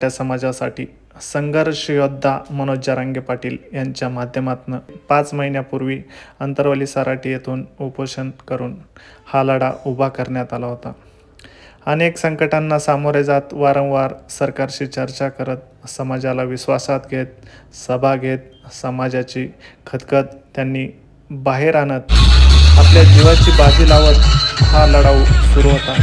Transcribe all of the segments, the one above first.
त्या समाजासाठी संघर्ष योद्धा मनोज जरांगे पाटील यांच्या माध्यमातून पाच महिन्यापूर्वी अंतरवली सराटी येथून उपोषण करून हा लढा उभा करण्यात आला होता. अनेक संकटांना सामोरे जात वारंवार सरकारशी चर्चा करत समाजाला विश्वासात घेत सभा घेत समाजाची खतखत त्यांनी बाहेर आणत आपल्या जीवाची बाजी लावत हा लढाऊ सुरू होता.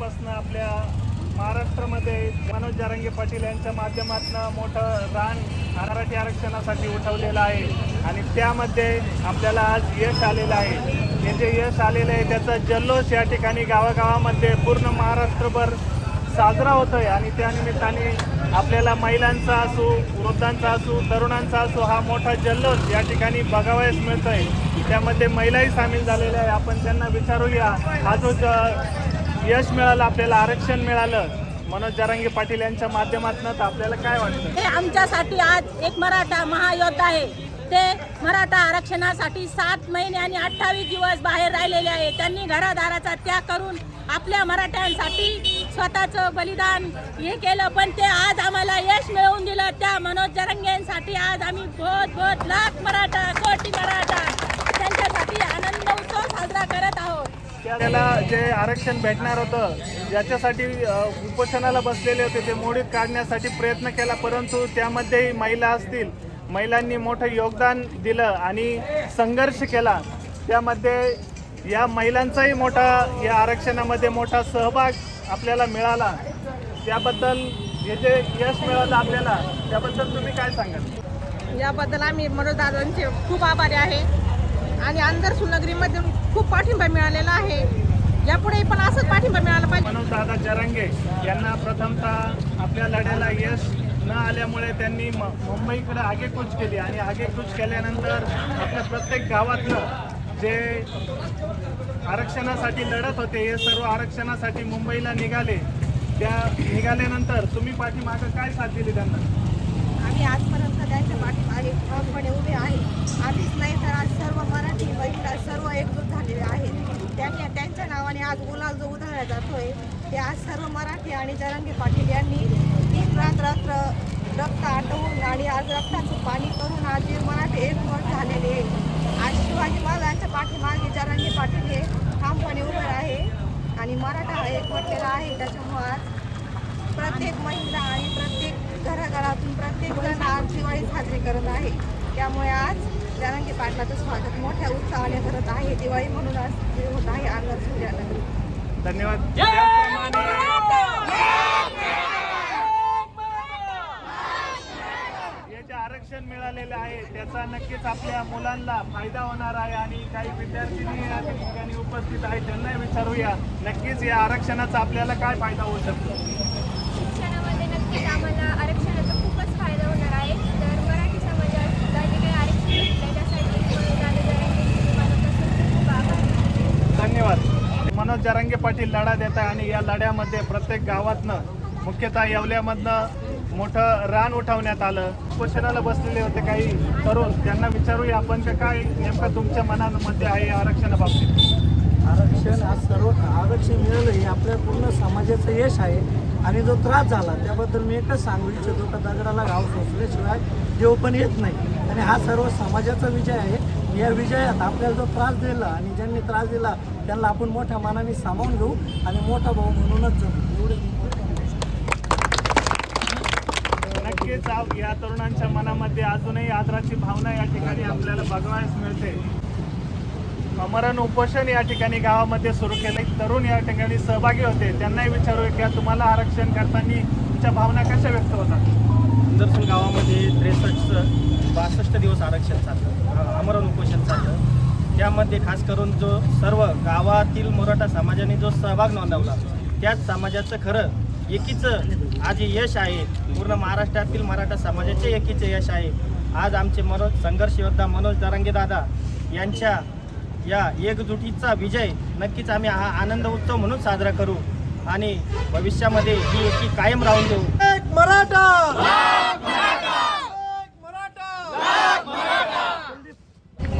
महिन्यापासून आपल्या महाराष्ट्रामध्ये मनोज जारंगे पाटील यांच्या माध्यमातून मोठं रान मराठी आरक्षणासाठी उठवलेलं आहे. आणि त्यामध्ये आपल्याला आज यश आलेलं आहे. हे जे यश आलेलं आहे त्याचा जल्लोष या ठिकाणी गावागावामध्ये पूर्ण महाराष्ट्रभर साजरा होतोय. आणि त्यानिमित्ताने आपल्याला महिलांचा असो वृद्धांचा असो तरुणांचा असो हा मोठा जल्लोष या ठिकाणी बघावयास मिळतोय. त्यामध्ये महिलाही सामील झालेल्या आहे. आपण त्यांना विचारूया हा जो यश मिळालं आपल्याला आरक्षण मिळालं. मनोज जरांगे पाटील यांच्या माध्यमातून तर आपल्याला काय वाटतं? हे आमच्यासाठी आज एक मराठा महायोद्धा आहे. ते मराठा आरक्षणासाठी सात महिने आणि अठ्ठावीस दिवस बाहेर राहिलेले आहे. त्यांनी घरादाराचा त्याग करून आपल्या मराठ्यांसाठी स्वतःचं बलिदान हे केलं. पण ते आज आम्हाला यश मिळवून दिलं. त्या मनोज जरंगेंसाठी आज आम्ही बहुत बहुत लाख मराठा कोटी मराठा त्याला जे आरक्षण भेटणार होतं ज्याच्यासाठी उपोषणाला बसलेले होते. ते मोडीत काढण्यासाठी प्रयत्न केला परंतु त्यामध्येही महिला असतील. महिलांनी मोठं योगदान दिलं आणि संघर्ष केला. त्यामध्ये या महिलांचाही मोठा या आरक्षणामध्ये मोठा सहभाग आपल्याला मिळाला. त्याबद्दल हे जे यश मिळालं आपल्याला त्याबद्दल तुम्ही काय सांगाल? याबद्दल आम्ही मनोजदादांचे खूप आभारी आहे. आणि अंदर सुनगरीमध्ये खूप पाठिंबा मिळालेला आहे. यापुढे पण असंच पाठिंबा मिळाला पाहिजे. म्हणून दादा जरांगे यांना प्रथमतः आपल्या लढ्याला यश न आल्यामुळे त्यांनी म- मुंबईकडे आगेकूच केली आणि आगेकूच केल्यानंतर आपल्या प्रत्येक गावातलं जे आरक्षणासाठी लढत होते हे सर्व आरक्षणासाठी मुंबईला निघाले. त्या निघाल्यानंतर तुम्ही पाठीमागं काय साथ दिली त्यांना? मी आजपर्यंत त्यांच्या पाठीमागे ठामपणे उभे आहे. आधीच नाही तर आज सर्व मराठी महिला सर्व एकजूट झालेले आहेत. त्यांनी त्यांच्या नावाने आज गुलाल जो उधळला जातोय ते आज सर्व मराठी आणि जरंगे पाटील यांनी दिन रात रात्र रक्त आटवून आणि आज रक्ताचं पाणी करून आज हे मराठी एकवट झालेले आहे आज शिवाजी महाराजांच्या पाठीमागे जरांगे पाटील हे ठामपणे उभे आहे आणि मराठा हा एकवटलेला आहे. त्याच्यामुळे आज प्रत्येक महिला आणि प्रत्येक घराघरातून प्रत्येक जण आज दिवाळी साजरी करत आहे. त्यामुळे आज जरांगे पाटलाचं स्वागत मोठ्या उत्साहाने करत आहे. दिवाळी म्हणून आज होत आहे आंगण सूर्यानगरी धन्यवाद. हे आरक्षण मिळालेलं आहे त्याचा नक्कीच आपल्या मुलांना फायदा होणार आहे आणि काही विद्यार्थ्यांनी या ठिकाणी उपस्थित आहेत त्यांना विचारूया नक्कीच या आरक्षणाचा आपल्याला काय फायदा होऊ शकतो शिक्षणामध्ये नक्कीच आम्हाला आरक्षणाचा खूपच फायदा होणार आहे तर मराठी समाजाला जे काही आरक्षण भेटलं त्यासाठी दादा जरांगे पाटील लढा देत आहे आणि या लढ्यामध्ये प्रत्येक गावातनं मुख्यतः येवल्यामधनं मोठं रान उठवण्यात आलं. उपोषणाला बसलेले होते काही तरुण. त्यांना विचारूया आपण का काय नेमकं तुमच्या मनामध्ये आहे या आरक्षणाबाबतीत आरक्षण आज सर्व आरक्षण मिळालं हे आपल्या पूर्ण समाजाचं यश आहे आणि जो त्रास झाला त्याबद्दल मी एकच सांगू इच्छितो का दगडाला गाव सोसल्याशिवाय देव पण येत नाही. आणि हा सर्व समाजाचा विजय आहे. या विजयात आपल्याला जो त्रास दिला आणि ज्यांनी त्रास दिला त्यांना आपण मोठ्या मनाने सामावून घेऊ आणि मोठा भाऊ म्हणूनच जगू. एवढे नक्कीच या तरुणांच्या मनामध्ये अजूनही आदराची भावना या ठिकाणी आपल्याला बघावयास मिळते. अमरण उपोषण या ठिकाणी गावामध्ये सुरू केले तरुण या ठिकाणी सहभागी होते. त्यांनाही विचारू की तुम्हाला आरक्षण करताना तुमच्या भावना कशा व्यक्त होतात? सुंदरसूर गावामध्ये त्रेसष्ट बासष्ट दिवस आरक्षण चाललं आमरण उपोषण चाललं. त्यामध्ये खास करून जो सर्व गावातील मराठा समाजाने जो सहभाग नोंदवला त्याच समाजाचं खरं एकीचं आज यश आहे. पूर्ण महाराष्ट्रातील मराठा समाजाचे एकीचं यश आहे. आज आमचे मनोज संघर्ष योद्धा मनोज दरांगे दादा यांच्या या एकजुटीचा विजय नक्कीच आम्ही हा आनंद उत्सव म्हणून साजरा करू आणि भविष्यामध्ये ही एकी कायम राहून देऊ. मराठा!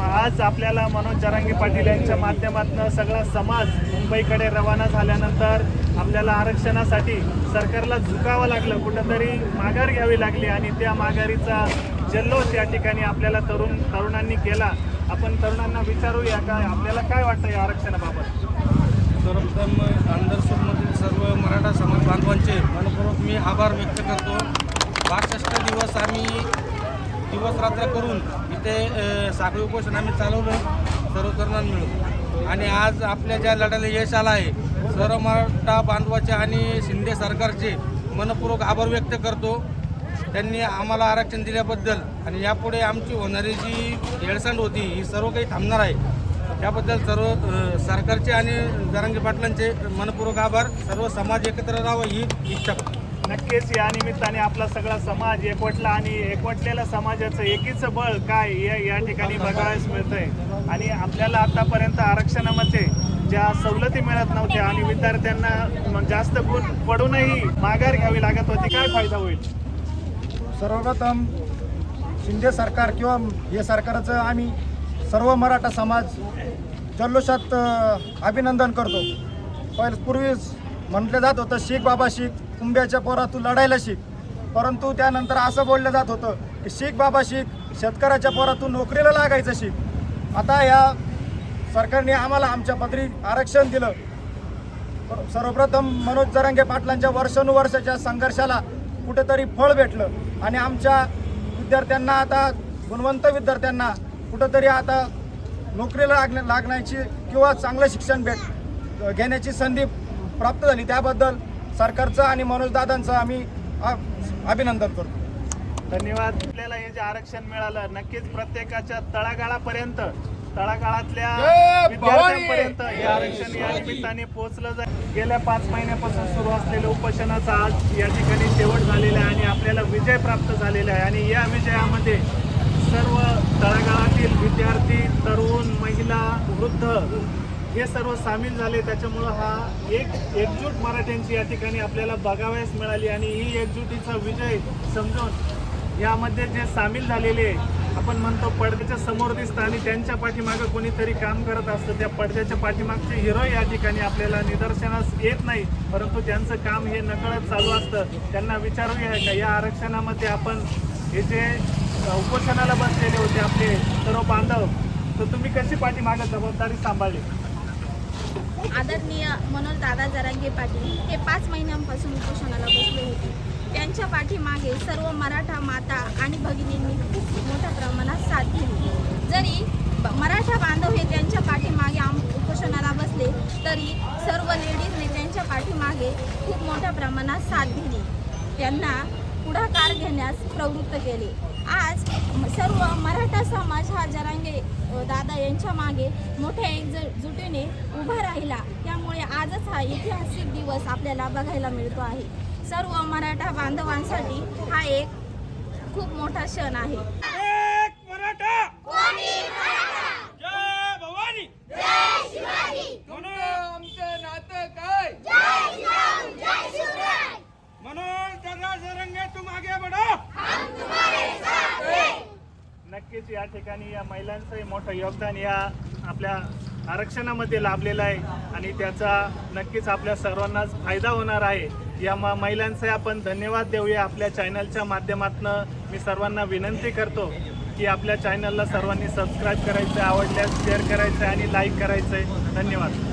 आज आपल्याला मनोज जरांगे पाटील यांच्या माध्यमातून सगळा समाज मुंबईकडे रवाना झाल्यानंतर आपल्याला आरक्षणासाठी सरकारला झुकावं लागलं कुठंतरी माघार घ्यावी लागली आणि त्या माघारीचा जल्लोष या ठिकाणी आपल्याला तरुण तरुणांनी केला. आपण तरुणांना विचारूया का आपल्याला काय वाटतं या आरक्षणाबाबत? सर्वप्रथम अंधरसूरमधील सर्व मराठा समाज बांधवांचे मनपूर्वक मी आभार व्यक्त करतो. बासष्ट दिवस आम्ही दिवस रात्र करून इथे साखळी उपोषण आम्ही चालवलं सर्व तरुणांना मिळून. आणि आज आपल्या ज्या लढ्याला यश आलं आहे सर्व मराठा बांधवाचे आणि शिंदे सरकारचे मनपूर्वक आभार व्यक्त करतो. त्यांनी आम्हाला आरक्षण दिल्याबद्दल आणि यापुढे आमची होणारी जी हेळसांड होती ही सर्व काही थांबणार आहे. त्याबद्दल सर्व सरकारचे आणि जरांगी पाटलांचे मनपूर्वक आभार. सर्व समाज एकत्र राहावं ही इच्छा. नक्कीच या निमित्ताने आपला सगळा समाज एकवटला आणि एकवटलेल्या समाजाचं एकीचं बळ काय या या ठिकाणी बघावयास मिळतंय. आणि आपल्याला आतापर्यंत आरक्षणामध्ये ज्या सवलती मिळत नव्हत्या आणि विद्यार्थ्यांना जास्त गुण पडूनही माघार घ्यावी लागत होती काय फायदा होईल? सर्वप्रथम शिंदे सरकार किंवा हे सरकारचं आम्ही सर्व मराठा समाज जल्लोषात अभिनंदन करतो. पहिले पूर्वीच म्हटलं जात होतं शीख बाबा शीख. कुंब्याच्या पोरा तू लढायला शिक. परंतु त्यानंतर असं बोललं जात होतं की शीख बाबा शीख शेतकऱ्याच्या पोरा तू नोकरीला लागायचं शिक. आता या सरकारने आम्हाला आमच्या पदरी आरक्षण दिलं. सर्वप्रथम मनोज जरांगे पाटलांच्या वर्षानुवर्षाच्या संघर्षाला कुठेतरी फळ भेटलं. आणि आमच्या विद्यार्थ्यांना आता गुणवंत विद्यार्थ्यांना कुठंतरी आता नोकरीला लागण्या लागण्याची किंवा चांगलं शिक्षण भेट घेण्याची संधी प्राप्त झाली. त्याबद्दल सरकारचं आणि मनोजदादांचं आम्ही अभिनंदन करतो. धन्यवाद. आपल्याला हे जे आरक्षण मिळालं नक्कीच प्रत्येकाच्या तळागाळापर्यंत तळागाळातल्या विद्यार्थ्यांपर्यंत हे आरक्षण या निमित्ताने पोहोचलं जाईल. गेल्या पाच महिन्यापासून सुरू असलेल्या उपोषणाचा आज या ठिकाणी शेवट झालेला आहे आणि आपल्याला विजय प्राप्त झालेला आहे. आणि या विजयामध्ये सर्व तळागाळातील विद्यार्थी तरुण महिला वृद्ध हे सर्व सामील झाले. त्याच्यामुळं हा एक एकजूट मराठ्यांची या ठिकाणी आपल्याला बघावयास मिळाली आणि ही एकजुटीचा विजय समजून यामध्ये जे सामील झालेले आपण म्हणतो पडद्याच्या समोर दिसतं आणि त्यांच्या पाठीमागं कोणीतरी काम करत असतं. त्या पडद्याच्या पाठीमागचे हिरो या ठिकाणी आपल्याला निदर्शनास येत नाही. परंतु त्यांचं काम हे नकळत चालू असतं. त्यांना विचारूया का? या आरक्षणामध्ये आपण हे जे उपोषणाला बसलेले होते आपले सर्व बांधव तर तुम्ही कशी पाठीमागं जबाबदारी सांभाळली? आदरणीय मनोज दादा जरांगे पाटील हे पाच महिन्यांपासून उपोषणाला बसले होते. त्यांच्या पाठीमागे सर्व मराठा माता आणि भगिनींनी खूप मोठ्या प्रमाणात साथ दिली. जरी मराठा बांधव हे त्यांच्या पाठीमागे आम उपोषणाला बसले तरी सर्व लेडीजने त्यांच्या पाठीमागे खूप मोठ्या प्रमाणात साथ दिली. त्यांना पुढाकार घेण्यास प्रवृत्त केले. आज सर्व मराठा समाज हा जरांगे दादा यांच्या मागे मोठ्या एकजुटीने उभा राहिला. त्यामुळे आजच हा ऐतिहासिक दिवस आपल्याला बघायला मिळतो आहे. सर्व मराठा बांधवांसाठी हा एक खूप मोठा क्षण आहे. नक्कीच या ठिकाणी या महिलांचंही मोठं योगदान या आपल्या आरक्षणामध्ये लाभलेलं आहे. आणि त्याचा नक्कीच आपल्या सर्वांनाच फायदा होणार आहे. या म महिलांचे आपण धन्यवाद देऊया. आपल्या चॅनलच्या माध्यमातून मी सर्वांना विनंती करतो की आपल्या चॅनलला सर्वांनी सबस्क्राईब करायचं आवडल्यास शेअर करायचं आणि लाईक करायचं आहे. धन्यवाद.